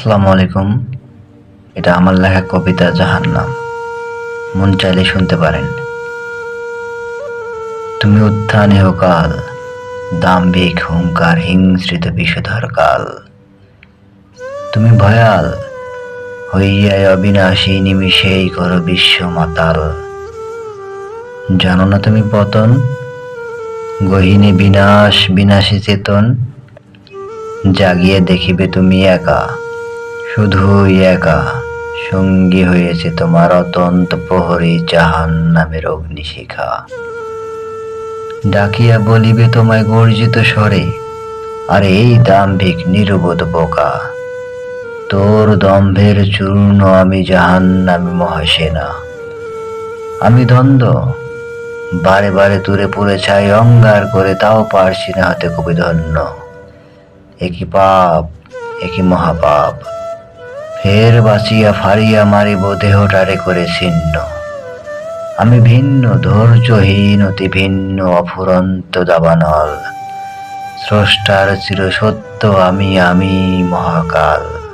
আসসালামু আলাইকুম। এটা আমার লেখা কবিতা জাহান নাম মন চাইলে শুনতে পারেন। তুমি উত্থান কাল, দাম্ভিক হুঙ্কার হিংসৃত বিষধর কাল। তুমি ভয়াল, হইয়াই অবিনাশী নিমিষেই করো বিশ্ব মাতাল জানো না তুমি পতন, গহিনী বিনাশ, বিনাশী চেতন, জাগিয়ে দেখিবে তুমি একা। শুধুই একা সঙ্গী হয়েছে তোমার অতন্ত প্রহরী জাহান নামের অগ্নিশিখা। ডাকিয়া বলিবে, তোমায় গর্জিত স্বরে, আর এই দাম্ভিক নিরবোধ বোকা, তোর দম্ভের চূর্ণ আমি জাহান নামে মহাসেনা। আমি দ্বন্দ্ব বারে বারে তুরে পড়ে চাই অঙ্গার করে তাও পারছি না হতে কবি ধন্য একই পাপ একই মহাপাপ ফের বাঁচিয়া ফাড়িয়া মারিব দেহটারে করে ছিন্ন। আমি ভিন্ন, ধৈর্যহীন, অতি ভিন্ন, অফুরন্ত দাবানল। স্রষ্টার চির সত্য আমি আমি, মহাকাল।